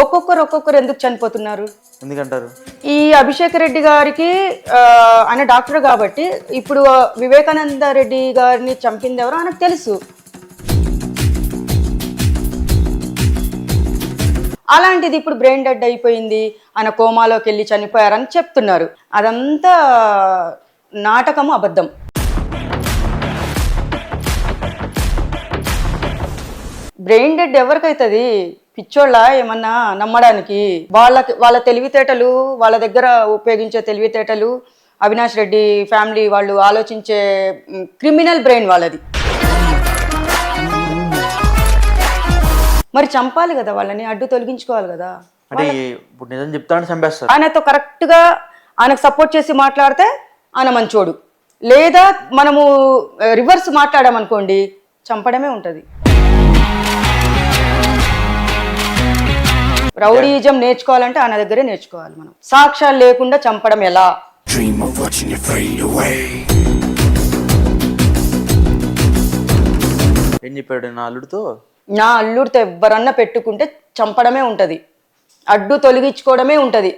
ఒక్కొక్కరు ఒక్కొక్కరు ఎందుకు చనిపోతున్నారు? ఎందుకంటారు? ఈ అభిషేక్ రెడ్డి గారికి ఆయన డాక్టర్ కాబట్టి ఇప్పుడు వివేకానంద రెడ్డి గారిని చంపింది ఎవరో ఆయనకు తెలుసు. అలాంటిది ఇప్పుడు బ్రెయిన్ డెడ్ అయిపోయింది ఆయన కోమాలోకి వెళ్ళి చనిపోయారని చెప్తున్నారు. అదంతా నాటకము అబద్ధం. బ్రెయిన్ డెడ్ ఎవరికైతుంది? పిచ్చోళ్ళ ఏమన్నా నమ్మడానికి? వాళ్ళకి వాళ్ళ తెలివితేటలు వాళ్ళ దగ్గర ఉపయోగించే తెలివితేటలు అవినాష్ రెడ్డి ఫ్యామిలీ వాళ్ళు ఆలోచించే క్రిమినల్ బ్రెయిన్ వాళ్ళది. మరి చంపాలి కదా వాళ్ళని అడ్డు తొలగించుకోవాలి కదా? అంటే ఇప్పుడు నిజం చెప్తానని చంపేస్తారు. ఆయనతో కరెక్ట్గా ఆయనకు సపోర్ట్ చేసి మాట్లాడితే ఆయన మంచోడు. లేదా మనము రివర్స్ మాట్లాడామనుకోండి చంపడమే ఉంటుంది. రౌడీజం నేర్చుకోవాలంటే ఆయన దగ్గరే నేర్చుకోవాలి మనం. సాక్ష్యాలు లేకుండా చంపడం ఎలా. ఏం చెప్పాడు నా అల్లుడితో? నా అల్లుడితో ఎవ్వరన్నా పెట్టుకుంటే చంపడమే ఉంటది. అడ్డు తొలగించుకోవడమే ఉంటది.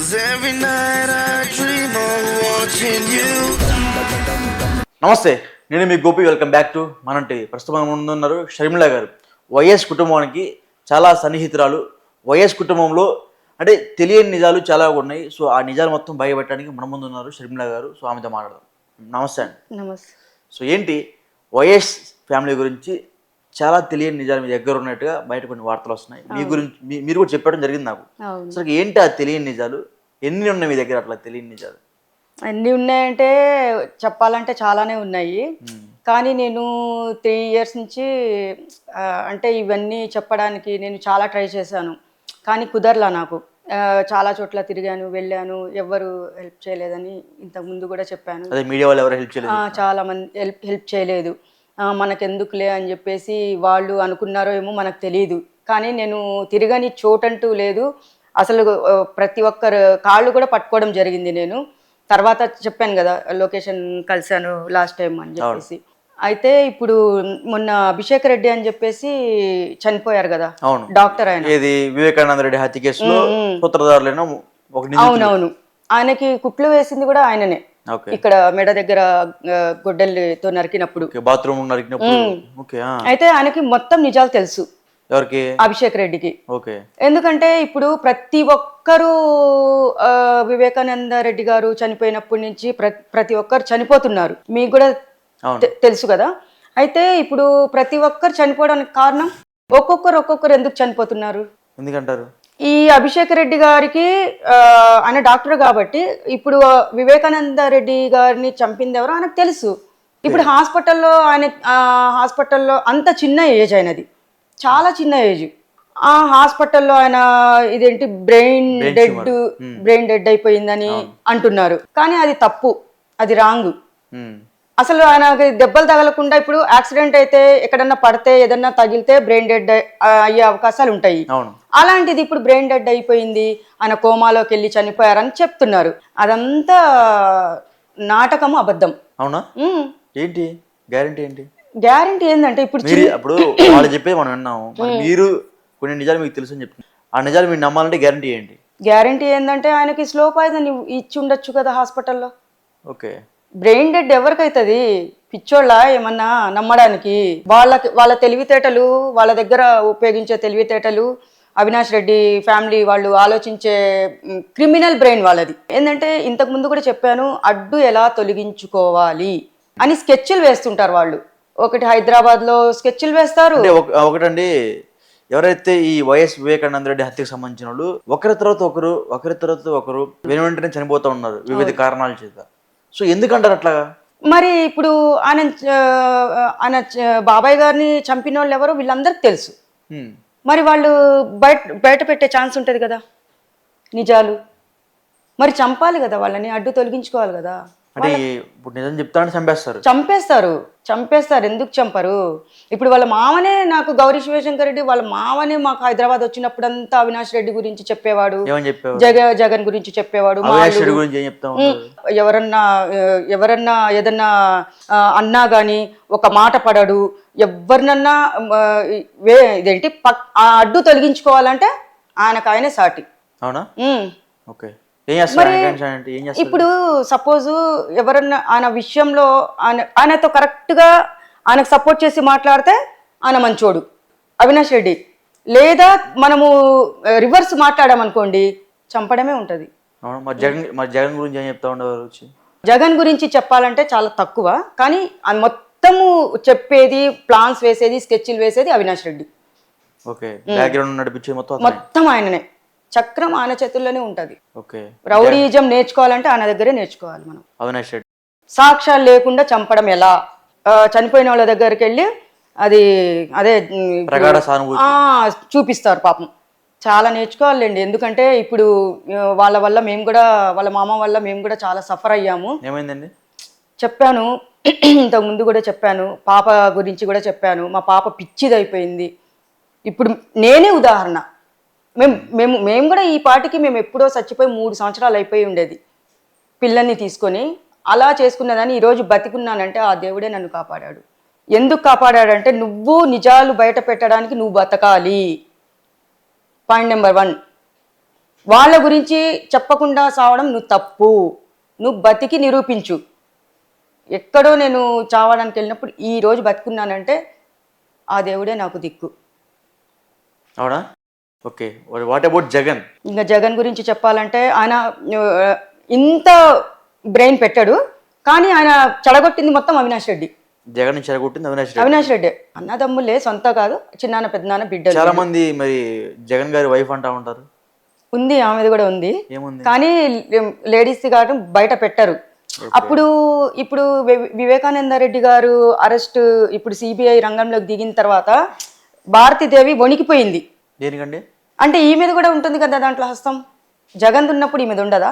నమస్తే నేను మీ గోపి. వెల్కమ్ బ్యాక్ టు మన టీవీ ప్రస్తుతం మన ముందు ఉన్నారు షర్మిల గారు. వైఎస్ కుటుంబానికి చాలా సన్నిహితురాలు. వైఎస్ కుటుంబంలో అంటే తెలియని నిజాలు చాలా ఉన్నాయి. సో ఆ నిజాలు మొత్తం బయటపెట్టడానికి మన ముందు ఉన్నారు షర్మిల గారు. సో ఆమెతో మాట్లాడదాం. నమస్తే అండి. నమస్తే. సో ఏంటి? వైఎస్ ఫ్యామిలీ గురించి చాలా తెలియని నిజాలు మీ దగ్గర ఉన్నట్టుగా బయట కొన్ని వార్తలు వస్తున్నాయి. మీ గురించి మీరు కూడా చెప్పడం జరిగింది నాకు. అసలు ఏంటి ఆ తెలియని నిజాలు? ఎన్ని ఉన్నాయి మీ దగ్గర అట్లా తెలియని నిజాలు? అన్నీ ఉన్నాయంటే చెప్పాలంటే చాలానే ఉన్నాయి. కానీ నేను త్రీ ఇయర్స్ నుంచి అంటే ఇవన్నీ చెప్పడానికి నేను చాలా ట్రై చేశాను. కానీ కుదరలా నాకు. చాలా చోట్ల తిరిగాను వెళ్ళాను ఎవ్వరు హెల్ప్ చేయలేదని ఇంతకు ముందు కూడా చెప్పాను. అదే మీడియా వాళ్ళు ఎవరు హెల్ప్ చేయలేదు? ఆ, చాలా మంది హెల్ప్ హెల్ప్ చేయలేదు. మనకెందుకులే అని చెప్పేసి వాళ్ళు అనుకున్నారో ఏమో మనకు తెలియదు కానీ నేను తిరగని చోటంటూ లేదు. అసలు ప్రతి ఒక్కరు కాళ్ళు కూడా పట్టుకోవడం జరిగింది నేను. తర్వాత చెప్పాను కదా లొకేషన్ కలిశాను లాస్ట్ టైం అని చెప్పేసి. అయితే ఇప్పుడు మొన్న అభిషేక్ రెడ్డి అని చెప్పేసి చనిపోయారు కదా. అవును. డాక్టర్ ఆయన. ఏది? వివేకానంద రెడ్డి హత్య కేసులో సూత్రధారులైన ఒక నిందితుడు. అవునవును. ఆయనకి కుట్లు వేసింది కూడా ఆయననే. ఇక్కడ మెడ దగ్గర గొడ్డలితో నరికినప్పుడు. బాత్రూమ్ నరికినప్పుడు. అయితే ఆయనకి మొత్తం నిజాలు తెలుసు. ఎవరికి? అభిషేక్ రెడ్డికి. ఓకే. ఎందుకంటే ఇప్పుడు ప్రతి ఒక్కరూ వివేకానంద రెడ్డి గారు చనిపోయినప్పటి నుంచి ప్ర- ప్రతి ఒక్కరు చనిపోతున్నారు. మీకు కూడా తెలుసు కదా? అయితే ఇప్పుడు ప్రతి ఒక్కరు చనిపోవడానికి కారణం ఒక్కొక్కరు ఒక్కొక్కరు ఎందుకు చనిపోతున్నారు? ఎందుకంటారు? ఈ అభిషేక్ రెడ్డి గారికి ఆయన డాక్టర్ కాబట్టి ఇప్పుడు వివేకానంద రెడ్డి గారిని చంపింది ఎవరో ఆయనకు తెలుసు. ఇప్పుడు హాస్పిటల్లో ఆయన హాస్పిటల్లో అంత చిన్న ఏజ్ ఆయనది. చాలా చిన్న ఏజ్. ఆ హాస్పిటల్లో ఆయన ఇదేంటి బ్రెయిన్ డెడ్ బ్రెయిన్ డెడ్ అయిపోయిందని అంటున్నారు. కానీ అది తప్పు. అది రాంగ్. అసలు ఆయనకి దెబ్బలు తగలకుండా ఇప్పుడు యాక్సిడెంట్ అయితే ఎక్కడన్నా పడితే ఏదన్నా తగిలితే బ్రెయిన్ డెడ్ అయ్యే అవకాశాలు ఉంటాయి. అవును. అలాంటిది ఇప్పుడు బ్రెయిన్ డెడ్ అయిపోయింది ఆయన కోమాలోకి వెళ్ళి చనిపోయారని చెప్తున్నారు. అదంతా నాటకము అబద్ధం. అవునా? ఏంటి? గ్యారంటీ ఏంటి? గ్యారంటీ ఏంటంటే ఇప్పుడు మీరు అప్పుడు వాళ్ళు చెప్పేది మనం విన్నాము. మరి మీరు కొన్ని నిజాలు మీకు తెలుసు అని చెప్తున్నారు. ఆ నిజాలు మీరు నమ్మాలంటే గ్యారంటీ ఏంటి? గ్యారంటీ ఏంటంటే ఆయనకి స్లో పాయిజన్ ఇచ్చి ఉండొచ్చు కదా హాస్పిటల్లో. ఓకే. బ్రెయిన్ డెడ్ ఎవరికైతుంది? పిచ్చోళ్ళ ఏమన్నా నమ్మడానికి? వాళ్ళకి వాళ్ళ తెలివితేటలు వాళ్ళ దగ్గర ఉపయోగించే తెలివితేటలు అవినాష్ రెడ్డి ఫ్యామిలీ వాళ్ళు ఆలోచించే క్రిమినల్ బ్రెయిన్ వాళ్ళది. ఏంటంటే ఇంతకు ముందు కూడా చెప్పాను అడ్డు ఎలా తొలగించుకోవాలి అని స్కెచ్లు వేస్తుంటారు వాళ్ళు. ఒకటి హైదరాబాద్లో స్కెచ్లు వేస్తారు. ఒకటండి ఎవరైతే ఈ వైఎస్ వివేకానంద రెడ్డి హత్యకు సంబంధించిన వాళ్ళు ఒకరి తర్వాత ఒకరు ఒకరి తర్వాత ఒకరు వెను వెంటనే చనిపోతూ ఉన్నారు వివిధ కారణాల చేత. సో ఎందుకంటారు అట్లా? మరి ఇప్పుడు ఆయన ఆయన బాబాయ్ గారిని చంపిన వాళ్ళు ఎవరో వీళ్ళందరికీ తెలుసు. మరి వాళ్ళు బయట బయట పెట్టే ఛాన్స్ ఉంటుంది కదా నిజాలు. మరి చంపాలి కదా వాళ్ళని అడ్డు తొలగించుకోవాలి కదా. అంటే ఇప్పుడు నిజం చెప్తానని చంపేస్తారు. చంపేస్తారు. చంపేస్తారు ఎందుకు చంపరు? ఇప్పుడు వాళ్ళ మామనే నాకు గౌరీ శివశంకర్ రెడ్డి వాళ్ళ మామనే మాకు హైదరాబాద్ వచ్చినప్పుడంతా అవినాష్ రెడ్డి గురించి చెప్పేవాడు జగ జగన్ గురించి చెప్పేవాడు ఎవరన్నా ఎవరన్నా ఏదన్నా అన్నా గాని ఒక మాట పడడు ఎవరినన్నా వే ఇదేంటి పక్ అడ్డు తొలగించుకోవాలంటే ఆయనకు ఆయనే సాటి. అవునా. ఓకే. ఇప్పుడు సపోజ్ ఎవరన్నా ఆయన విషయంలో ఆయన ఆయనతో కరెక్ట్గా ఆయనకు సపోర్ట్ చేసి మాట్లాడితే ఆయన మంచోడు. అవినాష్ రెడ్డి. లేదా మనము రివర్స్ మాట్లాడామనుకోండి చంపడమే ఉంటుంది. జగన్ గురించి ఏం చెప్తా ఉండేవారు జగన్ గురించి చెప్పాలంటే చాలా తక్కువ. కానీ మొత్తము చెప్పేది ప్లాన్స్ వేసేది స్కెచ్లు వేసేది అవినాష్ రెడ్డి. ఓకే. బ్యాక్గ్రౌండ్ నడిపించేది మొత్తం అతనే. మొత్తం ఆయననే. చక్రం ఆయన చేతుల్లోనే ఉంటుంది. ఓకే. రౌడీజం నేర్చుకోవాలంటే ఆయన దగ్గరే నేర్చుకోవాలి మనం. అవినాష్ రెడ్డి. సాక్ష్యాలు లేకుండా చంపడం ఎలా? చనిపోయిన వాళ్ళ దగ్గరికి వెళ్ళి అది అదే చూపిస్తారు పాపం. చాలా నేర్చుకోవాలండి. ఎందుకంటే ఇప్పుడు వాళ్ళ వల్ల మేము కూడా వాళ్ళ మామ వల్ల మేము కూడా చాలా సఫర్ అయ్యాము. ఏమైందండి? చెప్పాను ఇంతకు ముందు కూడా చెప్పాను పాప గురించి కూడా చెప్పాను. మా పాప పిచ్చిది అయిపోయింది ఇప్పుడు నేనే ఉదాహరణ. మేము మేము మేము కూడా ఈ పాటికి మేము ఎప్పుడో చచ్చిపోయి మూడు సంవత్సరాలు అయిపోయి ఉండేది. పిల్లల్ని తీసుకొని అలా చేసుకున్నదాన్ని ఈరోజు బతికున్నానంటే ఆ దేవుడే నన్ను కాపాడాడు. ఎందుకు కాపాడాడంటే నువ్వు నిజాలు బయట పెట్టడానికి నువ్వు బతకాలి. పాయింట్ నెంబర్ వన్ వాళ్ళ గురించి చెప్పకుండా సావడం నువ్వు తప్పు. నువ్వు బతికి నిరూపించు. ఎక్కడో నేను చావడానికి వెళ్ళినప్పుడు ఈరోజు బతుకున్నానంటే ఆ దేవుడే నాకు దిక్కు. అవునా? ఓకే. What about Jagan? ఇంకా జగన్ గురించి చెప్పాలంటే ఆయన ఇంత బ్రెయిన్ పెట్టాడు కానీ ఆయన చెడగొట్టింది మొత్తం అవినాష్ రెడ్డి. జగన్ చెరగొట్టింది అవినాష్ రెడ్డి. అవినాష్ రెడ్డి. అన్నదమ్ములే సొంత కాదు చిన్నాన్న పెద్దనాన్న బిడ్డలు. చాలా మంది మరి జగన్ గారి వైఫ్ అంటా ఉంటారు. ఉంది ఆమెది కూడా ఉంది. కానీ లేడీస్ గారు బయట పెట్టరు. అప్పుడు ఇప్పుడు వివేకానంద రెడ్డి గారు అరెస్ట్ ఇప్పుడు సిబిఐ రంగంలోకి దిగిన తర్వాత భారతీదేవి వణికిపోయింది. దేనికండి? అంటే ఈ మీద కూడా ఉంటుంది కదా దాంట్లో హస్తం? జగన్ ఉన్నప్పుడు ఈ మీద ఉండదా?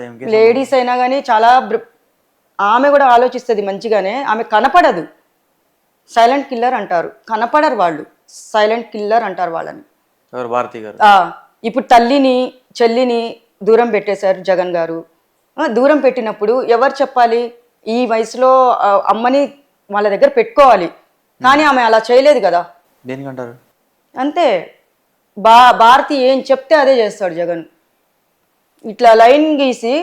లేడీస్ కదా? లేడీస్ అయినా కానీ చాలా ఆమె కూడా ఆలోచిస్తుంది మంచిగానే ఆమె కనపడదు. సైలెంట్ కిల్లర్ అంటారు. కనపడరు వాళ్ళు. సైలెంట్ కిల్లర్ అంటారు వాళ్ళని. భారతి గారు. ఇప్పుడు తల్లిని చెల్లిని దూరం పెట్టేశారు జగన్ గారు. దూరం పెట్టినప్పుడు ఎవరు చెప్పాలి? ఈ వయసులో అమ్మని వాళ్ళ దగ్గర పెట్టుకోవాలి. కానీ ఆమె అలా చేయలేదు కదా. దేనికంటారు? అంతే. బా భారతి ఏం చెప్తే అదే చేస్తాడు జగన్. ఇట్లా లైన్ గీసి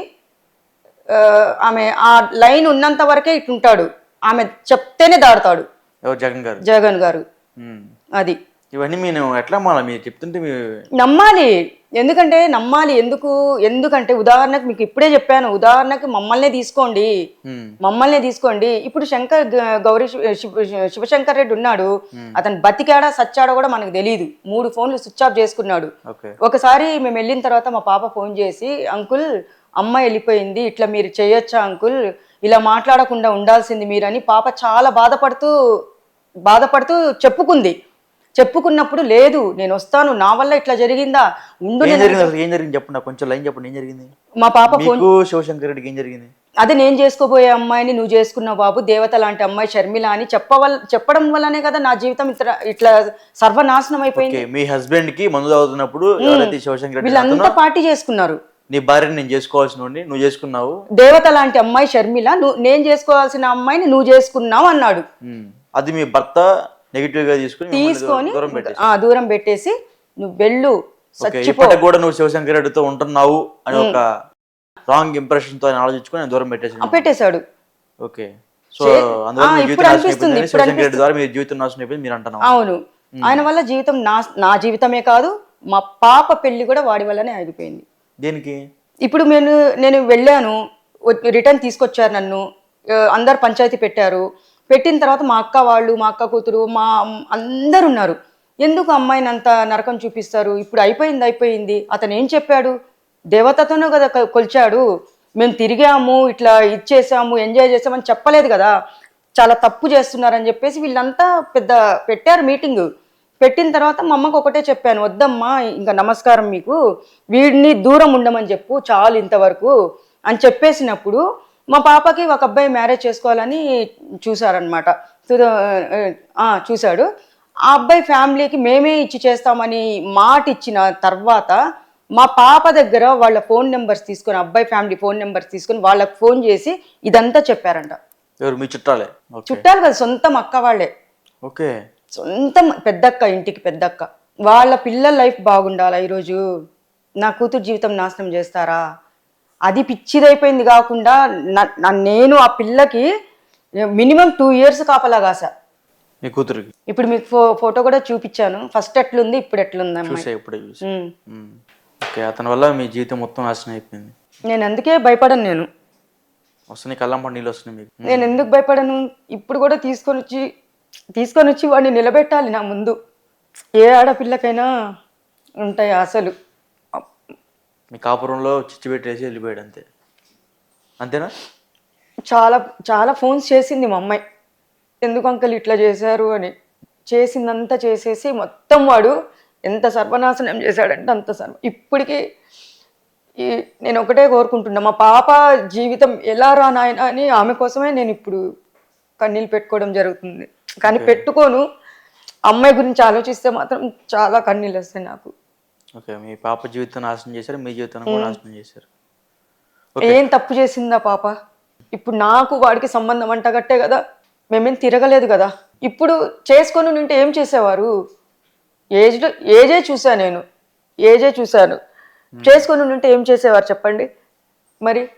ఆమె ఆ లైన్ ఉన్నంత వరకే ఇట్లుంటాడు. ఆమె చెప్తేనే దాడతాడు. జగన్ గారు? జగన్ గారు. అది. ఇవన్నీ నేను ఎట్లా మాలా మీరు చెప్తుంటే మీ నమ్మాలి. ఎందుకంటే నమ్మాలి. ఎందుకు? ఎందుకంటే ఉదాహరణకు మీకు ఇప్పుడే చెప్పాను. ఉదాహరణకు మమ్మల్నే తీసుకోండి. మమ్మల్నే తీసుకోండి. ఇప్పుడు శంకర్ గౌరీ శివ- శివ- శివశంకర్ రెడ్డి ఉన్నాడు. అతను బతికాడా సచ్చాడో కూడా మనకు తెలియదు మూడు ఫోన్లు స్విచ్ ఆఫ్ చేసుకున్నాడు. ఒకసారి మేము వెళ్ళిన తర్వాత మా పాప ఫోన్ చేసి అంకుల్ అమ్మ వెళ్ళిపోయింది. ఇట్లా మీరు చేయొచ్చా అంకుల్? ఇలా మాట్లాడకుండా ఉండాల్సింది మీరని. పాప చాలా బాధపడుతూ బాధపడుతూ చెప్పుకుంది. చెప్పుకున్నప్పుడు లేదు నేను వస్తాను నా వల్ల ఇట్లా జరిగిందా? ఉండు ఏం జరిగింది అసలు ఏం జరిగింది? చెప్పండి నాకు కొంచెం లైన్ చెప్పండి ఏం జరిగింది? మా పాప ఫోన్ మీకు శివశంకర్ రెడ్డికి ఏం జరిగింది? అదే నేను చేసుకోబోయే అమ్మాయిని నువ్వు చేసుకున్నావు బాబు దేవత లాంటి అమ్మాయి షర్మిల అని చెప్పవల్ చెప్పడం వల్లనే కదా నా జీవితం ఇట్లా ఇట్లా సర్వనాశనం అయిపోయింది. ఓకే మీ హస్బెండ్కి మందు తాగుతున్నప్పుడు ఎవరైతే శివశంకర్ రెడ్డి వీళ్ళంతా పార్టీ చేసుకున్నారు. నీ భార్యని నేను చేసుకోవాల్సిన వాడిని, నువ్వు చేసుకున్నావు. దేవత లాంటి అమ్మాయి షర్మిల నువ్వు నేను చేసుకోవాల్సిన అమ్మాయిని నువ్వు చేసుకున్నావు అన్నాడు. ఉమ్. అది మీ భర్త నెగిటివ్గా తీసుకుని తీసుకొని దూరం పెట్టేసి. ఆ దూరం పెట్టేసి నువ్వు వెళ్ళు కూడా నువ్వు శివశంకర్ రెడ్డితో ఉంటున్నావు అని ఒక రాంగ్ ఇంప్రెషన్తో ఆలోచించుకొని దూరం పెట్టేసి పెట్టేశాడు. ఓకే. సో అందువల్ల ద్వారా మీ జీవితం నాశనం అయిపోయింది మీరు అంటున్నావు. అవును. ఆయన వల్ల జీవితం నా నా జీవితమే కాదు మా పాప పెళ్ళి కూడా వాడి వల్లనే ఆగిపోయింది దేనికి? ఇప్పుడు నేను నేను వెళ్ళాను రిటర్న్ తీసుకొచ్చారు నన్ను అందరు పంచాయతీ పెట్టారు పెట్టిన తర్వాత మా అక్క వాళ్ళు మా అక్క కూతురు మా అందరు ఉన్నారు ఎందుకు అమ్మాయిని అంత నరకం చూపిస్తారు? ఇప్పుడు అయిపోయింది అయిపోయింది. అతను ఏం చెప్పాడు? దేవతతోనే కదా కొలిచాడు. మేము తిరిగాము ఇట్లా ఇచ్చేసాము ఎంజాయ్ చేసామని చెప్పలేదు కదా. చాలా తప్పు చేస్తున్నారని చెప్పేసి వీళ్ళంతా పెద్ద పెట్టారు మీటింగ్. పెట్టిన తర్వాత మా అమ్మకు ఒకటే చెప్పాను వద్దమ్మా ఇంకా నమస్కారం మీకు. వీడిని దూరం ఉండమని చెప్పు చాలు ఇంతవరకు. అని చెప్పేసినప్పుడు మా పాపకి ఒక అబ్బాయి మ్యారేజ్ చేసుకోవాలని చూసారనమాట చూశాడు. ఆ అబ్బాయి ఫ్యామిలీకి మేమే ఇచ్చి చేస్తామని మాట ఇచ్చిన తర్వాత మా పాప దగ్గర వాళ్ళ ఫోన్ నెంబర్స్ తీసుకొని అబ్బాయి ఫ్యామిలీ ఫోన్ నెంబర్స్ తీసుకొని వాళ్ళకి ఫోన్ చేసి ఇదంతా చెప్పారంట. ఎవరు? మీ చుట్టాలే? చుట్టాలు కదా సొంతం అక్క వాళ్ళే. ఓకే. సొంతం పెద్దక్క ఇంటికి పెద్దక్క. వాళ్ళ పిల్లల లైఫ్ బాగుండాలా ఈరోజు? నా కూతురు జీవితం నాశనం చేస్తారా? అది పిచ్చిదైపోయింది కాకుండా నేను ఆ పిల్లకి మినిమం టూ ఇయర్స్ కాపలా కాసా మీ కూతురికి? ఇప్పుడు మీకు ఫోటో కూడా చూపించాను. ఫస్ట్ ఎట్లుంది ఇప్పుడు ఎట్లుంది చూసా ఇప్పుడే. ఓకే అతని వల్ల మీ జీవితం మొత్తం నాశనం అయిపోయింది. నేను అందుకే భయపడను నేను. వస్తున్నాయి నీళ్ళు వస్తున్నాయి మీకు. నేను ఎందుకు భయపడను? ఇప్పుడు కూడా తీసుకొని వచ్చి తీసుకొని వచ్చి వాడిని నిలబెట్టాలి నా ముందు. ఏ ఆడపిల్లకైనా ఉంటాయి ఆశలు. మీ కాపురంలో చిచ్చు పెట్టేసి వెళ్ళిపోయాడు అంతే. అంతేనా? చాలా చాలా ఫోన్స్ చేసింది మా అమ్మాయి. ఎందుకు అంకల్ ఇట్లా చేశారు అని. చేసిందంతా చేసేసి మొత్తం వాడు ఎంత సర్వనాశనం చేశాడంటే అంత సర్వ. ఇప్పటికీ ఈ నేను ఒకటే కోరుకుంటున్నా మా పాప జీవితం ఎలా రా నాయన అని ఆమె కోసమే నేను ఇప్పుడు కన్నీళ్ళు పెట్టుకోవడం జరుగుతుంది. కానీ పెట్టుకోను. అమ్మాయి గురించి ఆలోచిస్తే మాత్రం చాలా కన్నీళ్ళు వస్తాయి నాకు. ఓకే మీ పాప జీవితం నాశనం చేశారు మీ జీవితాన్ని కూడా నాశనం చేశారు. ఏం తప్పు చేసిందా పాప? ఇప్పుడు నాకు వాడికి సంబంధం అంటగట్టే కదా? మేమేం తిరగలేదు కదా? ఇప్పుడు చేసుకొని ఉంటే ఏం చేసేవారు? ఏజ్ ఏజే చూసా నేను. ఏజే చూశాను. చేసుకొని ఉంటే ఏం చేసేవారు చెప్పండి? మరి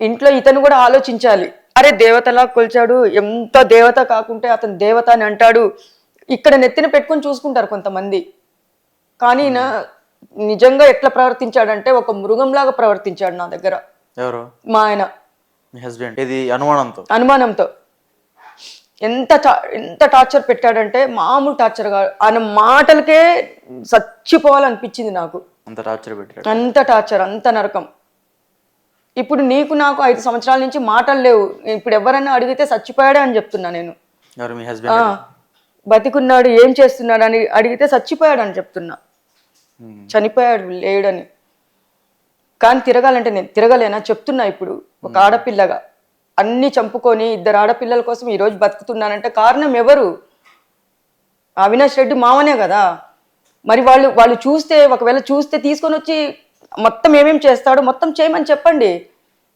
ఇంట్లో ఇతను కూడా ఆలోచించాలి. అరే దేవతలా కొలిచాడు? ఎంత దేవత కాకుంటే అతను దేవత అని అంటాడు. ఇక్కడ నెత్తిన పెట్టుకొని చూసుకుంటారు కొంతమంది. కానీ నా నిజంగా ఎట్లా ప్రవర్తించాడంటే ఒక మృగంలాగా ప్రవర్తించాడు నా దగ్గర. ఎవరు? మా ఆయన. హస్బెండ్. ఇది అనుమానంతో? అనుమానంతో. ఎంత ఎంత టార్చర్ పెట్టాడంటే మామూలు టార్చర్ కాదు ఆయన మాటలకే చచ్చిపోవాలనిపించింది నాకు. అంత టార్చర్ పెట్టాడు. అంత టార్చర్ అంత నరకం. ఇప్పుడు నీకు నాకు ఐదు సంవత్సరాల నుంచి మాటలు లేవు. ఇప్పుడు ఎవరైనా అడిగితే చచ్చిపోయాడే అని చెప్తున్నా నేను. మీ హస్బెండ్ బతికున్నాడు ఏం చేస్తున్నాడు అని అడిగితే చచ్చిపోయాడు అని చెప్తున్నా. చనిపోయాడు లేడని. కానీ తిరగాలంటే నేను తిరగలేనా? చెప్తున్నా ఇప్పుడు ఒక ఆడపిల్లగా. అన్ని చంపుకొని ఇద్దరు ఆడపిల్లల కోసం ఈరోజు బతుకుతున్నానంటే కారణం ఎవరు? అవినాష్ రెడ్డి మామనే కదా. మరి వాళ్ళు వాళ్ళు చూస్తే ఒకవేళ చూస్తే తీసుకొని వచ్చి మొత్తం ఏమేం చేస్తాడో మొత్తం చేయమని చెప్పండి.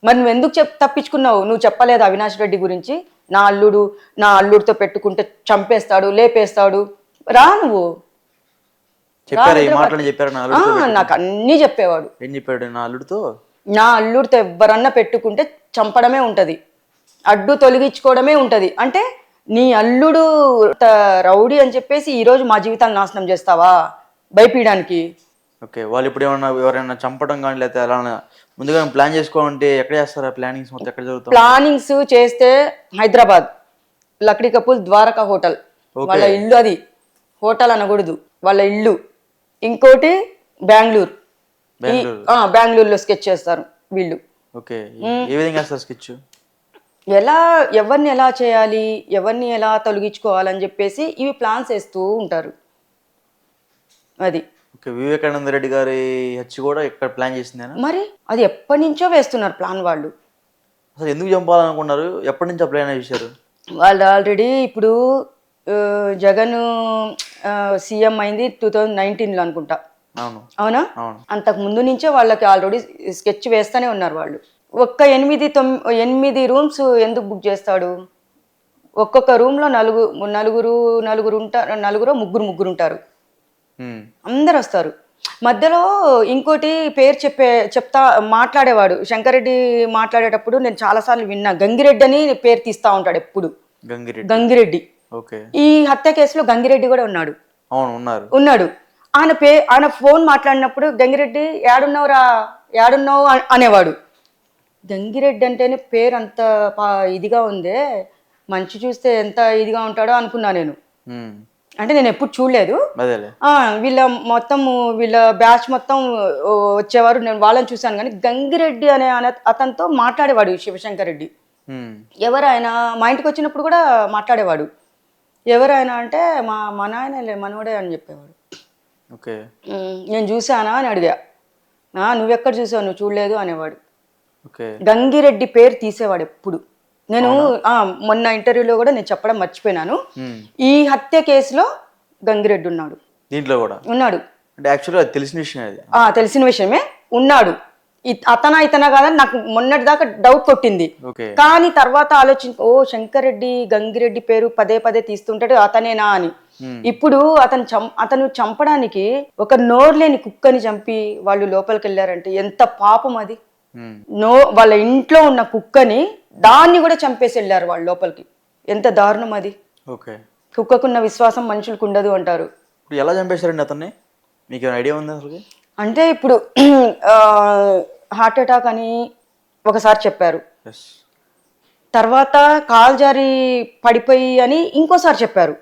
మరి నువ్వు ఎందుకు చెప్ తప్పించుకున్నావు? నువ్వు చెప్పలేదు అవినాష్ రెడ్డి గురించి. నా అల్లుడు నా అల్లుడితో పెట్టుకుంటే చంపేస్తాడు లేపేస్తాడు. రా నువ్వు. చెప్పారు? ఈ మాటలు చెప్పారు నా ఆ, అల్లుడితో నాకు అన్నీ చెప్పేవాడు. ఏం చెప్పాడు నా అల్లుడితో? నా అల్లుడితో ఎవరన్నా పెట్టుకుంటే చంపడమే ఉంటది. అడ్డు తొలగించుకోవడమే ఉంటది. అంటే నీ అల్లుడు రౌడీ అని చెప్పేసి ఈ రోజు మా జీవితాన్ని నాశనం చేస్తావా? భయపీయడానికి. ఓకే వాళ్ళు ఇప్పుడు ఏమన్నా ఎవరైనా చంపడం కానీ లేకపోతే అలా ముందుగా ప్లాన్ చేసుకోవాలంటే ఎక్కడ చేస్తారు ప్లానింగ్స్ మొత్తం? ఎక్కడ జరుగుతాం ప్లానింగ్స్ చేస్తే హైదరాబాద్ లక్డీ కపూల్ ద్వారకా హోటల్. వాళ్ళ ఇల్లు అది. హోటల్ అనకూడదు. వాళ్ళ ఇల్లు. ఇంకోటి బెంగళూరు. బెంగళూరులో స్కెచ్ చేస్తారు వీళ్ళు. ఓకే. ఏ విధంగా స్కెచ్? ఎలా ఎవరిని ఎలా చేయాలి ఎవరిని ఎలా తొలగించుకోవాలని చెప్పేసి ఇవి ప్లాన్స్ వేస్తూ ఉంటారు. అది. ఓకే. వివేకానంద రెడ్డి గారి హత్య కూడా ఇక్కడ ప్లాన్ చేసిందేనా? మరి అది ఎప్పటి నుంచో వేస్తున్నారు ప్లాన్ వాళ్ళు. అసలు ఎందుకు చంపాలనుకున్నారు? ఎప్పటి నుంచి ప్లాన్ చేశారు? వాళ్ళు ఆల్రెడీ ఇప్పుడు జగన్ సీఎం అయింది టూ థౌజండ్ నైన్టీన్లో అనుకుంటా. అవును. అంతకు ముందు నుంచే వాళ్ళకి ఆల్రెడీ స్కెచ్ వేస్తూనే ఉన్నారు వాళ్ళు. ఒక్క ఎనిమిది తొమ్ ఎనిమిది రూమ్స్ ఎందుకు బుక్ చేస్తాడు? ఒక్కొక్క రూమ్లో నలుగురు నలుగురు నలుగురు ఉంటారు నలుగురు ముగ్గురు ముగ్గురు ఉంటారు. అందరు వస్తారు. మధ్యలో ఇంకోటి పేరు చెప్పే చెప్తా మాట్లాడేవాడు. శంకరెడ్డి మాట్లాడేటప్పుడు నేను చాలాసార్లు విన్నా. గంగిరెడ్డి అని పేరు తీస్తా ఉంటాడు ఎప్పుడు. గంగిరెడ్డి. గంగిరెడ్డి. ఈ హత్య కేసులో గంగిరెడ్డి కూడా ఉన్నాడు. ఉన్నాడు. ఆయన పే ఆయన ఫోన్ మాట్లాడినప్పుడు గంగిరెడ్డి ఏడున్నావురా ఏడున్నావు అనేవాడు. గంగిరెడ్డి అంటేనే పేరు అంత ఇదిగా ఉందే. మంచి చూస్తే ఎంత ఇదిగా ఉంటాడో అనుకున్నా నేను. అంటే నేను ఎప్పుడు చూడలేదు. వీళ్ళ మొత్తం వీళ్ళ బ్యాచ్ మొత్తం వచ్చేవారు. నేను వాళ్ళని చూశాను కానీ గంగిరెడ్డి అనే అతనితో మాట్లాడేవాడు శివశంకర్ రెడ్డి. ఉమ్. ఎవరు ఆయన? మా ఇంటికి వచ్చినప్పుడు కూడా మాట్లాడేవాడు. ఎవరు ఆయన అంటే మా మా నాయనలే మనవడే అని చెప్పేవాడు. ఓకే. "ఉమ్, నేను చూశానా అని అడిగా. "ఆ, నువ్వెక్కడ చూసావు? నువ్వు చూడలేదు అనేవాడు. ఓకే. గంగిరెడ్డి పేరు తీసేవాడు ఎప్పుడు. నేను మొన్న ఇంటర్వ్యూలో కూడా నేను చెప్పడం మర్చిపోయినాను. ఈ హత్య కేసులో గంగిరెడ్డి ఉన్నాడు. దీంట్లో కూడా? ఉన్నాడు. అంటే యాక్చువల్గా తెలిసిన విషయం తెలిసిన విషయమే. ఉన్నాడు. అతనా ఇతనా కాదని నాకు మొన్నటి దాకా డౌట్ కొట్టింది కానీ తర్వాత ఆలోచించి ఓ శంకర్ రెడ్డి గంగిరెడ్డి పేరు పదే పదే తీస్తుంటాడు అతనేనా అని. ఇప్పుడు అతను చం అతను చంపడానికి ఒక నోరు లేని కుక్కని చంపి వాళ్ళు లోపలికి వెళ్ళారంటే ఎంత పాపం అది. నో వాళ్ళ ఇంట్లో ఉన్న కుక్కని దాన్ని కూడా చంపేసి వెళ్ళారు వాళ్ళ లోపలికి. ఎంత దారుణం అది. ఓకే. కుక్కకున్న విశ్వాసం మనుషులకు ఉండదు అంటారు. ఎలా చంపేశారండి అతన్ని? మీకు ఏమైనా ఐడియా ఉంది అసలు అంటే ఇప్పుడు హార్ట్ అటాక్ అని ఒకసారి చెప్పారు. తర్వాత కాల్ జారి పడిపోయి అని ఇంకోసారి చెప్పారు.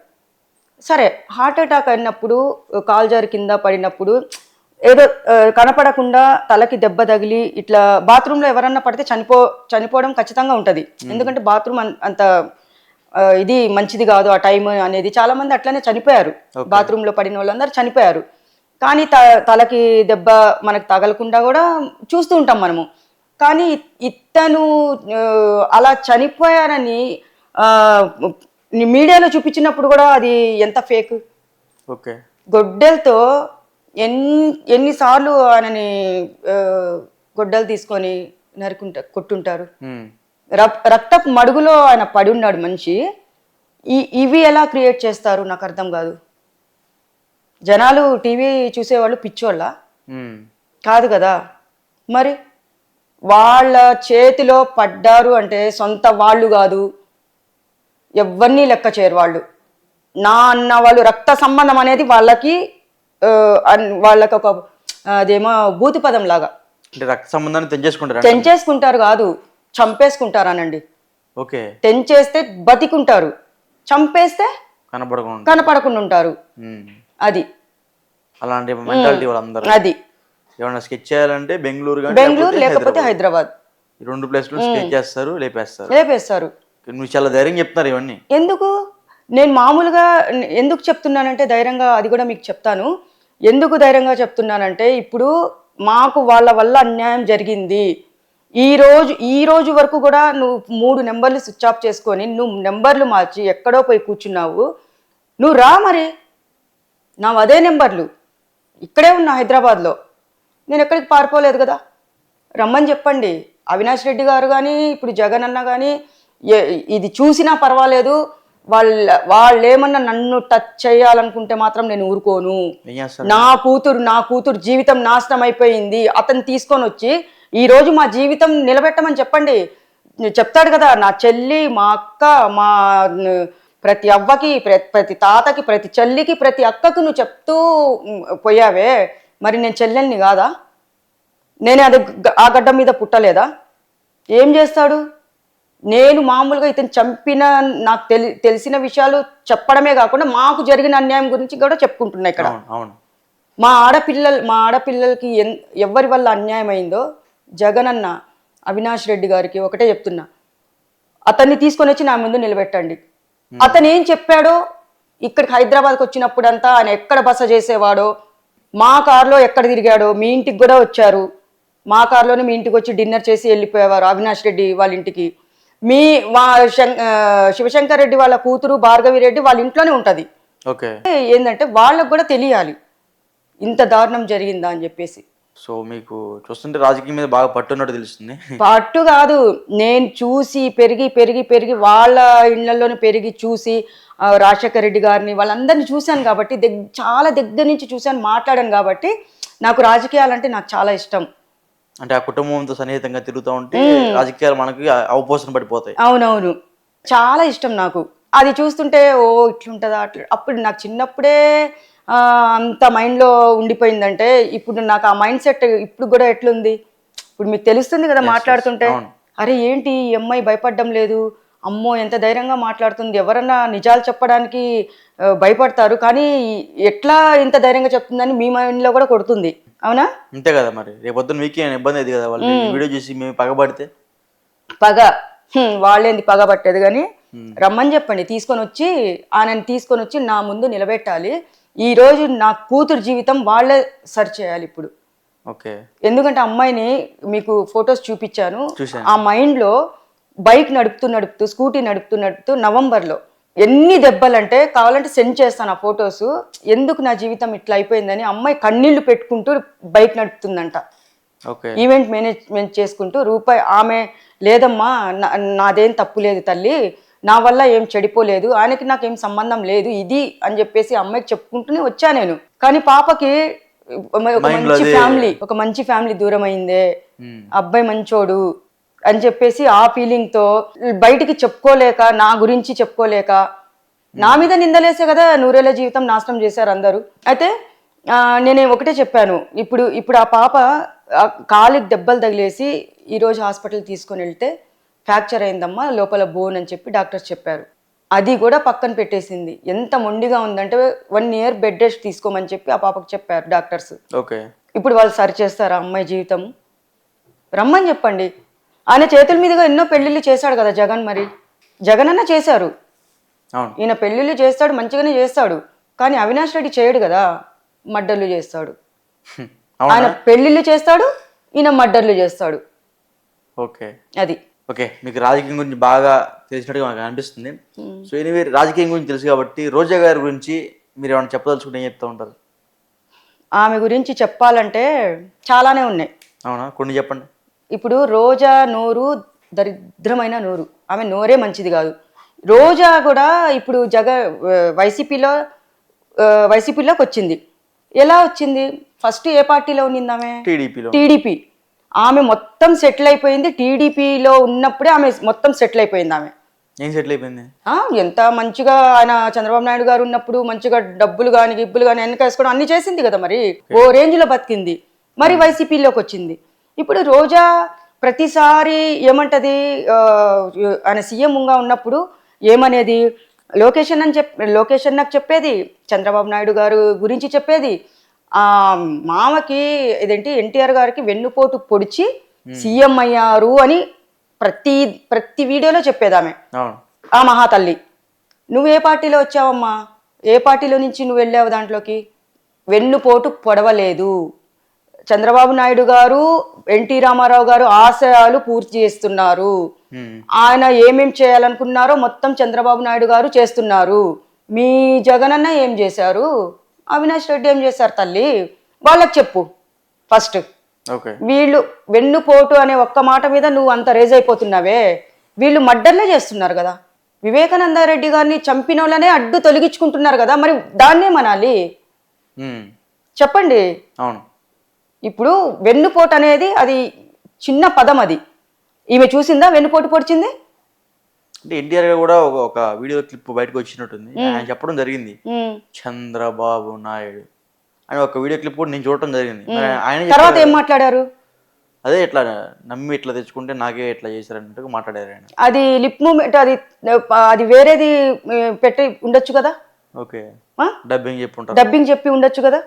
సరే హార్ట్ అటాక్ అయినప్పుడు కాల్ జారి కింద పడినప్పుడు ఏదో కనపడకుండా తలకి దెబ్బ తగిలి ఇట్లా బాత్రూంలో ఎవరన్నా పడితే చనిపో చనిపోవడం ఖచ్చితంగా ఉంటుంది. ఎందుకంటే బాత్రూమ్ అంత ఇది మంచిది కాదు ఆ టైం అనేది చాలా మంది అట్లనే చనిపోయారు. బాత్రూంలో పడిన వాళ్ళందరూ చనిపోయారు. కానీ త తలకి దెబ్బ మనకు తగలకుండా కూడా చూస్తూ ఉంటాం మనము. కానీ ఇతను అలా చనిపోయారని మీడియాలో చూపించినప్పుడు కూడా అది ఎంత ఫేక్? ఓకే. గొడ్డలతో ఎన్ని ఎన్నిసార్లు ఆయనని గొడ్డలు తీసుకొని నరుకుంటా కొట్టుంటారు. ఉమ్. రక్- రక్తపు మడుగులో ఆయన పడి ఉన్నాడు మనిషి. ఈ ఇవి ఎలా క్రియేట్ చేస్తారు? నాకు అర్థం కాదు. జనాలు టీవీ చూసేవాళ్ళు పిచ్చోళ్ళ. కాదు కదా. మరి వాళ్ళ చేతిలో పడ్డారు అంటే సొంత వాళ్ళు కాదు. ఎవరిని లెక్క చేయరు వాళ్ళు. నా అన్న వాళ్ళు రక్త సంబంధం అనేది వాళ్ళకి వాళ్ళకి ఒక అదేమో భూతి పదం లాగా. అంటే రక్త సంబంధాన్ని తెంచేసుకుంటారా? తెంచేసుకుంటారు కాదు. చంపేసుకుంటారు అనండి ఓకే. తెంచేస్తే బతికుంటారు. చంపేస్తే కనపడకుండా. కనపడకుండా ఉంటారు. అది. అలాంటి మెంటాలిటీ వాళ్ళందరూ. అది. ఏమన్నా స్కెచ్ చేయాలంటే బెంగళూరు కానీ బెంగళూరు లేకపోతే హైదరాబాద్. ఈ రెండు ప్లేస్లు స్కెచ్ చేస్తారు లేపేస్తారు. లేపేస్తారు. నువ్వు చాలా ధైర్యం చెప్తున్నారు ఇవన్నీ. ఎందుకు? నేను మామూలుగా ఎందుకు చెప్తున్నానంటే ధైర్యంగా అది కూడా మీకు చెప్తాను. ఎందుకు ధైర్యంగా చెప్తున్నానంటే ఇప్పుడు మాకు వాళ్ళ వల్ల అన్యాయం జరిగింది. ఈ రోజు ఈ రోజు వరకు కూడా నువ్వు మూడు నెంబర్లు స్విచ్ ఆఫ్ చేసుకొని నువ్వు నెంబర్లు మార్చి ఎక్కడో పోయి కూర్చున్నావు. నువ్వు రా మరి. నా అదే నెంబర్లు ఇక్కడే ఉన్నా హైదరాబాద్లో. నేను ఎక్కడికి పారిపోలేదు కదా. రమ్మని చెప్పండి. అవినాష్ రెడ్డి గారు కానీ ఇప్పుడు జగన్ అన్న కానీ ఇది చూసినా పర్వాలేదు. వాళ్ళ వాళ్ళు ఏమన్నా నన్ను టచ్ చేయాలనుకుంటే మాత్రం నేను ఊరుకోను. నా కూతురు నా కూతురు జీవితం నాశనం అయిపోయింది. అతను తీసుకొని వచ్చి ఈ రోజు మా జీవితం నిలబెట్టమని చెప్పండి. చెప్తాడు కదా నా చెల్లి మా అక్క మా ప్రతి అవ్వకి ప్ర- ప్రతి తాతకి ప్రతి చెల్లికి ప్రతి అక్కకు నువ్వు చెప్తూ పోయావే. మరి నేను చెల్లెల్ని కాదా? నేను అది ఆ గడ్డ మీద పుట్టలేదా? ఏం చేస్తాడు? నేను మామూలుగా ఇతను చంపిన నాకు తెలి తెలిసిన విషయాలు చెప్పడమే కాకుండా మాకు జరిగిన అన్యాయం గురించి కూడా చెప్పుకుంటున్నా ఇక్కడ. మా ఆడపిల్లలు మా ఆడపిల్లలకి ఎన్ ఎవరి వల్ల అన్యాయం అయిందో జగనన్న అవినాష్ రెడ్డి గారికి ఒకటే చెప్తున్నా. అతన్ని తీసుకొని వచ్చి నా ముందు నిలబెట్టండి. అతను ఏం చెప్పాడో ఇక్కడికి హైదరాబాద్కి వచ్చినప్పుడంతా ఆయన ఎక్కడ బస చేసేవాడో మా కారులో ఎక్కడ తిరిగాడో మీ ఇంటికి కూడా వచ్చారు. మా కారులోనే మీ ఇంటికి వచ్చి డిన్నర్ చేసి వెళ్ళిపోయేవారు అవినాష్ రెడ్డి వాళ్ళ ఇంటికి. మీ ఆ, శివశంకర్ రెడ్డి వాళ్ళ కూతురు భార్గవి రెడ్డి వాళ్ళ ఇంట్లోనే ఉంటుంది. ఓకే. ఏంటంటే వాళ్ళకు కూడా తెలియాలి ఇంత దారుణం జరిగిందా అని చెప్పేసి. సో మీకు చూస్తుంటే రాజకీయం మీద బాగా పట్టున్నట్టు తెలుస్తుంది. పట్టు కాదు నేను చూసి పెరిగి పెరిగి పెరిగి వాళ్ళ ఇళ్ళలోనే పెరిగి చూసి రాజశేఖర రెడ్డి గారిని వాళ్ళందరినీ చూశాను కాబట్టి దగ్ చాలా దగ్గర నుంచి చూశాను మాట్లాడాను కాబట్టి నాకు రాజకీయాలంటే నాకు చాలా ఇష్టం. అంటే ఆ కుటుంబంతో సన్నిహితంగా తిరుగుతూ ఉంటే రాజకీయాలు మనకి అవపోసన పడిపోతాయి. అవునవును. చాలా ఇష్టం నాకు. అది చూస్తుంటే ఓ ఇట్లుంటుందా అట్లా అప్పుడు నాకు చిన్నప్పుడే అంత మైండ్లో ఉండిపోయిందంటే ఇప్పుడు నాకు ఆ మైండ్ సెట్ ఇప్పుడు కూడా ఎట్లుంది? ఇప్పుడు మీకు తెలుస్తుంది కదా మాట్లాడుతుంటే. అరే ఏంటి ఈ అమ్మాయి భయపడడం లేదు? అమ్మో ఎంత ధైర్యంగా మాట్లాడుతుంది? ఎవరన్నా నిజాలు చెప్పడానికి భయపడతారు. కానీ ఎట్లా ఇంత ధైర్యంగా చెప్తుందని మీ మైండ్లో కూడా కొడుతుంది. అవునా? అంతే కదా మరి. రేపొద్దున మీకే ఇబ్బంది అది కదా వాళ్ళు వీడియో చూసి మేము పగబడితే పగ. హ్మ్, వాళ్ళేంది పగ పట్టేది కానీ రమ్మని చెప్పండి. తీసుకొని వచ్చి ఆయనని తీసుకొని వచ్చి నా ముందు నిలబెట్టాలి. ఈ రోజు నా కూతురు జీవితం వాళ్ళే సర్చ్ చేయాలి ఇప్పుడు. ఓకే. ఎందుకంటే అమ్మాయిని మీకు ఫొటోస్ చూపించాను. ఆ మైండ్లో బైక్ నడుపుతూ నడుపుతూ స్కూటీ నడుపుతూ నడుపుతూ నవంబర్లో ఎన్ని దెబ్బలంటే కావాలంటే సెండ్ చేస్తాను ఆ ఫొటోస్. ఎందుకు నా జీవితం ఇట్లా అయిపోయిందని అమ్మాయి కన్నీళ్ళు పెట్టుకుంటూ బైక్ నడుపుతుందంట. ఈవెంట్ మేనేజ్మెంట్ చేసుకుంటూ రూపాయి ఆమె లేదమ్మా నాదేం తప్పు లేదు తల్లి. నా వల్ల ఏం చెడిపోలేదు ఆయనకి నాకు ఏం సంబంధం లేదు ఇది అని చెప్పేసి అమ్మాయికి చెప్పుకుంటూనే వచ్చా నేను. కానీ పాపకి ఒక మంచి ఫ్యామిలీ ఒక మంచి ఫ్యామిలీ దూరం అయిందే ఉమ్. అబ్బాయి మంచోడు అని చెప్పేసి ఆ ఫీలింగ్తో బయటికి చెప్పుకోలేక నా గురించి చెప్పుకోలేక నా మీద నిందలేసే కదా నూరేళ్ళ జీవితం నాశనం చేశారు అందరూ. అయితే నేను ఒకటే చెప్పాను. ఇప్పుడు ఇప్పుడు ఆ పాప కాలికి దెబ్బలు తగిలేసి ఈరోజు హాస్పిటల్ తీసుకొని వెళ్తే ఫ్రాక్చర్ అయిందమ్మా లోపల బోన్ అని చెప్పి డాక్టర్స్ చెప్పారు. అది కూడా పక్కన పెట్టేసింది. ఎంత మొండిగా ఉందంటే వన్ ఇయర్ బెడ్ రెస్ట్ తీసుకోమని చెప్పి ఆ పాపకు చెప్పారు డాక్టర్స్. ఓకే. ఇప్పుడు వాళ్ళు సరి చేస్తారా అమ్మాయి జీవితం? రమ్మని చెప్పండి. ఆయన చేతుల మీదుగా ఎన్నో పెళ్ళిళ్ళు చేశాడు కదా జగన్ మరి. జగన్ అన్న చేశారు ఈయన పెళ్ళిళ్ళు చేస్తాడు మంచిగానే చేస్తాడు. కానీ అవినాష్ రెడ్డి చేయడు కదా మడ్డర్లు చేస్తాడు. ఆయన పెళ్ళిళ్ళు చేస్తాడు ఈయన మడ్డర్లు చేస్తాడు. ఓకే. అది. ఓకే మీకు రాజకీయం గురించి బాగా తెలిసినట్టుగా నాకు అనిపిస్తుంది. సో ఎనివే రాజకీయం గురించి తెలుసు కాబట్టి రోజా గారి గురించి మీరు ఏమైనా చెప్పదలుచుకుంటే ఏం చెప్తా ఉంటారు? ఆమె గురించి చెప్పాలంటే చాలానే ఉన్నాయి. అవునా? కొన్ని చెప్పండి. ఇప్పుడు రోజా నోరు దరిద్రమైన నోరు. ఆమె నోరే మంచిది కాదు. రోజా కూడా ఇప్పుడు జగ వైసీపీలో వైసీపీలోకి వచ్చింది. ఎలా వచ్చింది? ఫస్ట్ ఏ పార్టీలో ఉన్నింది ఆమె? టీడీపీలో. టీడీపీ. ఆమె మొత్తం సెటిల్ అయిపోయింది. టీడీపీలో ఉన్నప్పుడే ఆమె మొత్తం సెటిల్ అయిపోయింది ఆమె. ఏం సెటిల్ అయిపోయింది? ఎంత మంచిగా ఆయన చంద్రబాబు నాయుడు గారు ఉన్నప్పుడు మంచిగా డబ్బులు కానీ గిబ్బులు కానీ వెనక వేసుకోవడం అన్ని చేసింది కదా మరి. ఓ రేంజ్లో బతికింది. మరి వైసీపీలోకి వచ్చింది. ఇప్పుడు రోజా ప్రతిసారి ఏమంటది? ఆయన సీఎంగా ఉన్నప్పుడు ఏమనేది? లొకేషన్ అని చెప్ లొకేషన్ నాకు చెప్పేది చంద్రబాబు నాయుడు గారు గురించి చెప్పేది మామకి ఇదేంటి ఎన్టీఆర్ గారికి వెన్నుపోటు పొడిచి సీఎం అయ్యారు అని ప్రతి ప్రతి వీడియోలో చెప్పేది ఆమె అవును. ఆ మహాతల్లి నువ్వు ఏ పార్టీలో వచ్చావమ్మా? ఏ పార్టీలో నుంచి నువ్వు వెళ్ళావు దాంట్లోకి? వెన్నుపోటు పొడవలేదు. చంద్రబాబు నాయుడు గారు ఎన్టీ రామారావు గారు ఆశయాలు పూర్తి చేస్తున్నారు. ఆయన ఏమేం చేయాలనుకున్నారో మొత్తం చంద్రబాబు నాయుడు గారు చేస్తున్నారు. మీ జగనన్న ఏం చేశారు? అవినాష్ రెడ్డి ఏం చేశారు తల్లి? వాళ్ళకి చెప్పు. ఫస్ట్ వీళ్ళు వెన్నుపోటు అనే ఒక్క మాట మీద నువ్వు అంత రేజ్ అయిపోతున్నావే. వీళ్ళు మడ్డర్లే చేస్తున్నారు కదా. వివేకానంద రెడ్డి గారిని చంపిన వాళ్ళనే అడ్డు తొలగించుకుంటున్నారు కదా. మరి దాన్నే మనాలి. హ్మ్. చెప్పండి. అవును. ఇప్పుడు వెన్నుపోటు అనేది అది చిన్న పదం అది. ఈమె చూసిందా? వెన్నుపోటు పొడిచింది? అంటే ఎన్టీఆర్ గారు కూడా ఒక వీడియో క్లిప్ బయటకు వచ్చినట్టుంది. ఆయన చెప్పడం జరిగింది. చంద్రబాబు నాయుడు అని ఒక వీడియో క్లిప్ కూడా నేను చూడటం జరిగింది. ఆయన తర్వాత ఏం మాట్లాడారు? అదే ఇట్లా నమ్మి ఇట్లా తెచ్చుకుంటే నాకే ఇట్లా చేశారన్నట్టుగా మాట్లాడారు ఆయన. అది లిప్ మూమెంట్ అది అది వేరేది పెట్టి ఉండొచ్చు కదా? ఓకే. ఆ? డబ్బింగ్ చెప్పుంటారు డబ్బింగ్ చెప్పి ఉండొచ్చు కదా?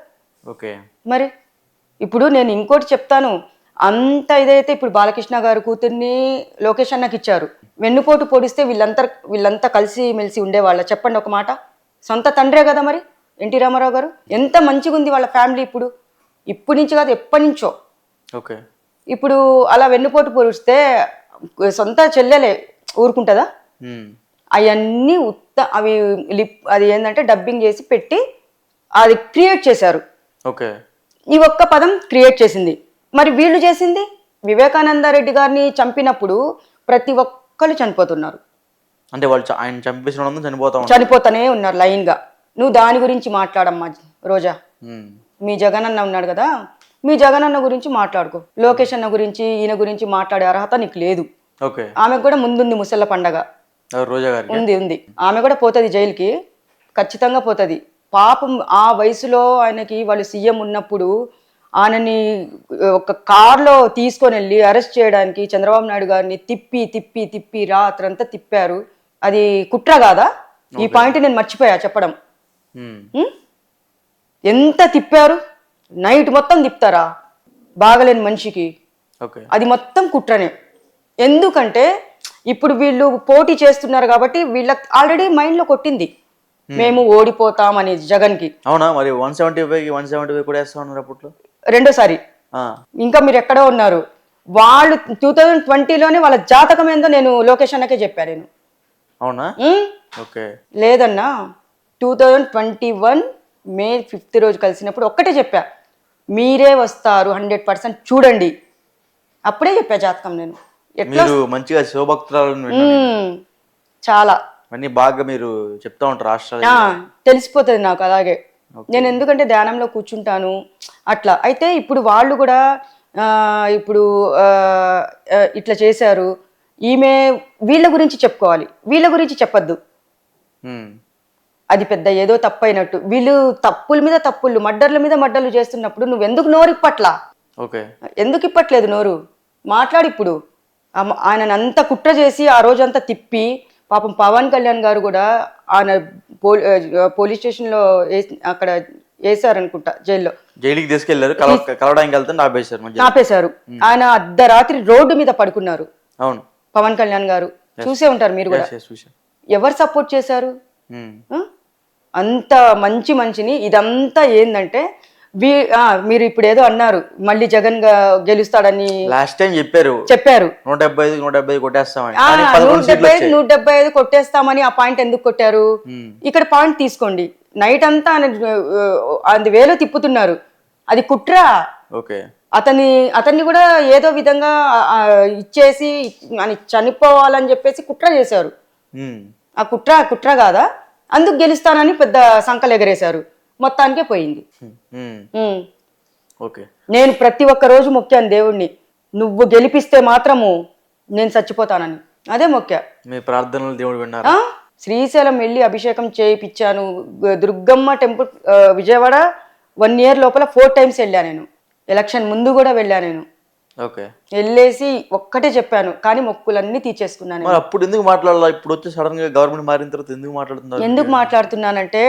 ఓకే. మరి ఇప్పుడు నేను ఇంకోటి చెప్తాను. అంత ఇదైతే ఇప్పుడు బాలకృష్ణ గారు కూతుర్ని లోకేష్ అన్నకి ఇచ్చారు. వెన్నుపోటు పొడిస్తే వీళ్ళంతా వీళ్ళంతా కలిసి మెలిసి ఉండేవాళ్ళ. చెప్పండి ఒక మాట. సొంత తండ్రే కదా మరి ఎన్టీ రామారావు గారు? ఎంత మంచిగా ఉంది వాళ్ళ ఫ్యామిలీ ఇప్పుడు? ఇప్పటి నుంచి కాదు ఎప్పటి నుంచో. ఓకే. ఇప్పుడు అలా వెన్నుపోటు పొడిస్తే సొంత చెల్లెలే ఊరుకుంటుందా. అవన్నీ ఉత్త అవి లిప్ అది ఏంటంటే డబ్బింగ్ చేసి పెట్టి అది క్రియేట్ చేశారు. ఓకే. ఈ ఒక్క పదం క్రియేట్ చేసింది. మరి వీళ్ళు చేసింది? వివేకానంద రెడ్డి గారిని చంపినప్పుడు ప్రతి ఒక్కరు చనిపోతున్నారు. అంటే వాళ్ళు ఆయన చంపేసిన చనిపోతా చనిపోతానే ఉన్నారు లైన్గా. నువ్వు దాని గురించి మాట్లాడమ్మా రోజా. మీ జగన్ అన్న ఉన్నాడు కదా మీ జగన్ అన్న గురించి మాట్లాడుకో. లోకేష్ అన్న గురించి ఈయన గురించి మాట్లాడే అర్హత నీకు లేదు. ఓకే. ఆమెకు కూడా ముందుంది ముసళ్ళ పండగ. రోజా గారికి? ఉంది ఉంది. ఆమె కూడా పోతుంది జైలుకి. ఖచ్చితంగా పోతుంది. పాపం ఆ వయసులో ఆయనకి వాళ్ళు సీఎం ఉన్నప్పుడు ఆయనని ఒక కార్లో తీసుకొని వెళ్ళి అరెస్ట్ చేయడానికి చంద్రబాబు నాయుడు గారిని తిప్పి తిప్పి తిప్పి రాత్రంతా తిప్పారు. అది కుట్ర కాదా? ఈ పాయింట్ నేను మర్చిపోయా చెప్పడం? ఎంత తిప్పారు? నైట్ మొత్తం తిప్పుతారా బాగలేని మనిషికి. అది మొత్తం కుట్రనే. ఎందుకంటే ఇప్పుడు వీళ్ళు పోటీ చేస్తున్నారు కాబట్టి వీళ్ళకి ఆల్రెడీ మైండ్లో కొట్టింది. మేము ఓడిపోతాం అనేది జగన్కి. అవునా? మరి వన్ సెవెంటీ ఫైవ్కి వన్ సెవెంటీ ఫైవ్ కూడా వేస్తా ఉన్నారు అప్పట్లో? రెండోసారి. ఇంకా మీరు ఎక్కడో ఉన్నారు. వాళ్ళు టూ థౌజండ్ ట్వంటీలోనే వాళ్ళ జాతకం ఏందో నేను లోకేష్ అన్నకే చెప్పాను నేను. అవునా? ఓకే. లేదన్నా two thousand twenty one May fifth రోజు కలిసినప్పుడు ఒక్కటే చెప్పా. మీరే వస్తారు హండ్రెడ్ పర్సెంట్ చూడండి. అప్పుడే చెప్పా జాతకం నేను. మీరు మంచిగా శివభక్తురాలను. చాలా. అన్నీ బాగా మీరు చెప్తా ఉంటారు రాష్ట్రాలు తెలిసిపోతుంది నాకు అలాగే. నేను ఎందుకంటే ధ్యానంలో కూర్చుంటాను అట్లా. అయితే ఇప్పుడు వాళ్ళు కూడా ఇప్పుడు ఇట్లా చేశారు. ఈమె వీళ్ళ గురించి చెప్పుకోవాలి. వీళ్ళ గురించి చెప్పొద్దు. అది పెద్ద ఏదో తప్పు అయినట్టు వీళ్ళు తప్పుల మీద తప్పులు మడ్డర్ల మీద మడ్డర్లు చేస్తున్నప్పుడు నువ్వు ఎందుకు నోరు ఇప్పట్లా? ఓకే. ఎందుకు ఇప్పట్లేదు నోరు? మాట్లాడు ఇప్పుడు. ఆయన అంత కుట్ర చేసి ఆ రోజంతా తిప్పి పాపం పవన్ కళ్యాణ్ గారు కూడా ఆయన పోలీస్ స్టేషన్లో అక్కడ వేసారనుకుంటా జైల్లో. జైలుకి తీసుకెళ్ళారు కలవ కలవడానికి వెళ్తే ఆపేశారు ఆపేశారు. ఆయన అర్ధరాత్రి రోడ్డు మీద పడుకున్నారు. అవును. పవన్ కళ్యాణ్ గారు. చూసే ఉంటారు మీరు కూడా. ఎవరు సపోర్ట్ చేశారు? అంత మంచి మనిషిని ఇదంతా ఏంటంటే మీరు ఇప్పుడు ఏదో అన్నారు మళ్ళీ జగన్ గా- గెలుస్తాడని లాస్ట్ టైం చెప్పారు. చెప్పారు. నూట డెబ్బై ఐదు నూట డెబ్బై ఐదు కొట్టేస్తామని. నూట డెబ్బై ఐదు నూట డెబ్బై ఐదు కొట్టేస్తామని ఆ పాయింట్ ఎందుకు కొట్టారు? ఇక్కడ పాయింట్ తీసుకోండి. నైట్ అంతా అది వేలు తిప్పుతున్నారు. అది కుట్ర. ఓకే. అతని అతన్ని కూడా ఏదో విధంగా ఇచ్చేసి అని చనిపోవాలని చెప్పేసి కుట్ర చేశారు. ఆ కుట్ర కుట్ర కాదా? అందుకు గెలుస్తానని పెద్ద సంకలు ఎగరేశారు మొత్తానికే పోయింది. ఓకే. నేను ప్రతి ఒక్క రోజు మొక్కాను దేవుణ్ణి. నువ్వు గెలిపిస్తే మాత్రము నేను చచ్చిపోతానని. అదే మొక్కా. మీ ప్రార్థనలు దేవుడు విన్నారు? శ్రీశైలం వెళ్ళి అభిషేకం చేయించాను Durgamma temple Vijayawada one year లోపల ఫోర్ టైమ్స్ వెళ్ళా నేను. ఎలక్షన్ ముందు కూడా వెళ్ళా నేను. ఓకే. వెళ్ళేసి ఒక్కటే చెప్పాను. కానీ మొక్కులన్నీ తీర్చేసుకున్నాను మరి అప్పుడు ఎందుకు మాట్లాడాలి? ఇప్పుడు వచ్చి సడన్గా గవర్నమెంట్ మారిన తర్వాత ఎందుకు మాట్లాడుతున్నారు? ఎందుకు మాట్లాడుతున్నానంటే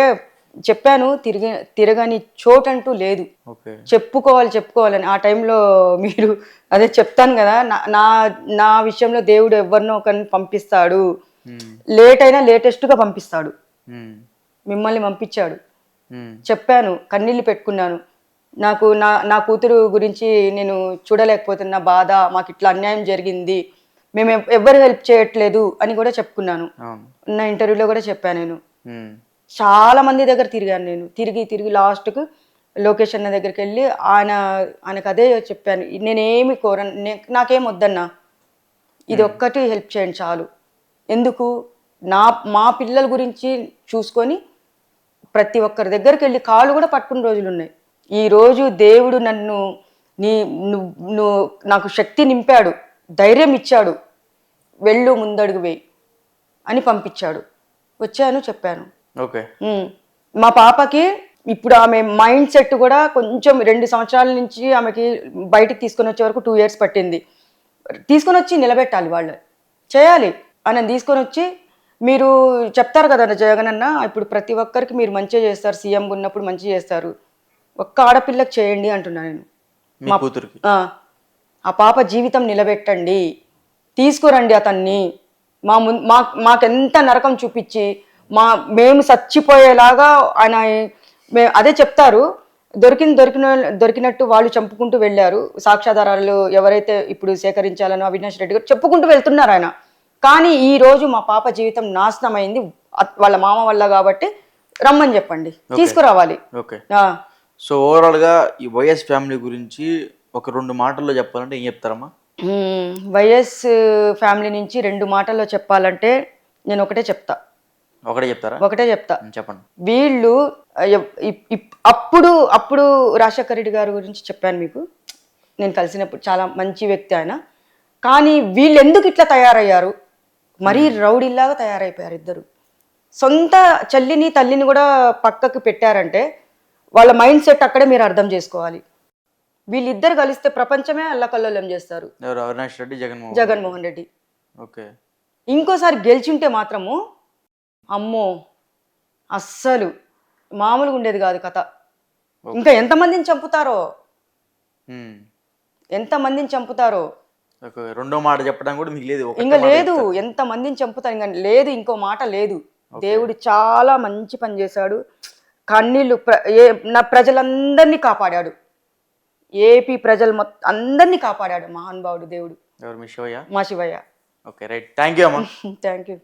చెప్పాను తిరిగి తిరగని చోటంటూ లేదు. ఓకే. చెప్పుకోవాలి చెప్పుకోవాలని. ఆ టైంలో మీరు అదే చెప్తాను కదా నా- నా విషయంలో దేవుడు ఎవరినో ఒకరిని పంపిస్తాడు. లేట్ అయినా లేటెస్ట్గా పంపిస్తాడు. మిమ్మల్ని పంపించాడు. చెప్పాను కన్నీళ్ళు పెట్టుకున్నాను. నాకు నా నా కూతురు గురించి నేను చూడలేకపోతున్న బాధ మాకు ఇట్లా అన్యాయం జరిగింది. మేము ఎవ్- ఎవ్వరు హెల్ప్ చేయట్లేదు అని కూడా చెప్పుకున్నాను. నా ఇంటర్వ్యూలో కూడా చెప్పాను నేను. చాలా మంది దగ్గర తిరిగాను నేను. తిరిగి తిరిగి లాస్ట్కు లోకేష్ అన్న దగ్గరికి వెళ్ళి ఆయన ఆయనకు అదే చెప్పాను. నేనేమి కోరను నాకేం వద్దన్నా. ఇది ఒక్కటి హెల్ప్ చేయండి చాలు. ఎందుకు? నా మా పిల్లల గురించి చూసుకొని ప్రతి ఒక్కరి దగ్గరికి వెళ్ళి కాళ్ళు కూడా పట్టుకున్న రోజులు ఉన్నాయి. ఈ రోజు దేవుడు నన్ను నీ నువ్వు నాకు శక్తి నింపాడు ధైర్యం ఇచ్చాడు. వెళ్ళు ముందడుగు వేయి అని పంపించాడు. వచ్చాను చెప్పాను. మా పాపకి ఇప్పుడు ఆమె మైండ్ సెట్ కూడా కొంచెం రెండు సంవత్సరాల నుంచి ఆమెకి బయటికి తీసుకొని వచ్చే వరకు టూ ఇయర్స్ పట్టింది. తీసుకొని వచ్చి నిలబెట్టాలి వాళ్ళు చేయాలి. అని తీసుకొని వచ్చి మీరు చెప్తారు కదా జగన్ అన్న ఇప్పుడు ప్రతి ఒక్కరికి మీరు మంచిగా చేస్తారు సీఎం ఉన్నప్పుడు మంచి చేస్తారు. ఒక్క ఆడపిల్లకి చేయండి అంటున్నా నేను. మీ కూతురికి? ఆ, పాప జీవితం నిలబెట్టండి. తీసుకురండి అతన్ని. మా ముం మా మాకెంత నరకం చూపించి మా మేము చచ్చిపోయేలాగా ఆయన మే అదే చెప్తారు. దొరికిన దొరికిన దొరికినట్టు వాళ్ళు చంపుకుంటూ వెళ్ళారు. సాక్ష్యాధారాలు ఎవరైతే ఇప్పుడు సేకరించాలనో అవినాష్ రెడ్డి గారు చెప్పుకుంటూ వెళ్తున్నారు ఆయన. కానీ ఈ రోజు మా పాప జీవితం నాశనం అయింది వాళ్ళ మామ వల్ల కాబట్టి రమ్మని చెప్పండి. తీసుకురావాలి. సో ఓవరాల్గా ఈ వైఎస్ ఫ్యామిలీ గురించి ఒక రెండు మాటల్లో చెప్పాలంటే ఏం చెప్తారమ్మా? మ్మ్. వైఎస్ ఫ్యామిలీ నుంచి రెండు మాటల్లో చెప్పాలంటే నేను ఒకటే చెప్తా. ఒకటే చెప్తారా? ఒకటే చెప్తా. చెప్పండి. వీళ్ళు అప్పుడు అప్పుడు రాజశేఖర రెడ్డి గారి గురించి చెప్పాను మీకు. నేను కలిసినప్పుడు చాలా మంచి వ్యక్తి ఆయన. కానీ వీళ్ళు ఎందుకు ఇట్లా తయారయ్యారు? మరీ రౌడీలాగా తయారైపోయారు ఇద్దరు. సొంత చెల్లిని తల్లిని కూడా పక్కకు పెట్టారంటే వాళ్ళ మైండ్ సెట్ అక్కడే మీరు అర్థం చేసుకోవాలి. వీళ్ళిద్దరు కలిస్తే ప్రపంచమే అల్లకల్లోలం చేస్తారు. అవినాష్ రెడ్డి జగన్మోహన్ జగన్మోహన్ రెడ్డి. ఓకే. ఇంకోసారి గెలిచింటే మాత్రము అమ్మో అస్సలు. మామూలుగా ఉండేది కాదు కథ. ఇంకా ఎంతమందిని చంపుతారో. ఎంతమందిని చంపుతారో? రెండో మాట చెప్పడం కూడా మీకు లేదు ఒకటే ఇంకా లేదు. ఎంతమందిని చంపుతారు? ఇంకా లేదు ఇంకో మాట లేదు. దేవుడు చాలా మంచి పని చేశాడు. కన్నీళ్ళు ఏ నా ప్రజలందరినీ కాపాడాడు. ఏపీ ప్రజలు మొత్తం అందరినీ కాపాడాడు మహానుభావుడు దేవుడు. ఎవరు? మీ శివయ్య? మా Shivayya. Okay right. Thank you అమ్మా. Thank you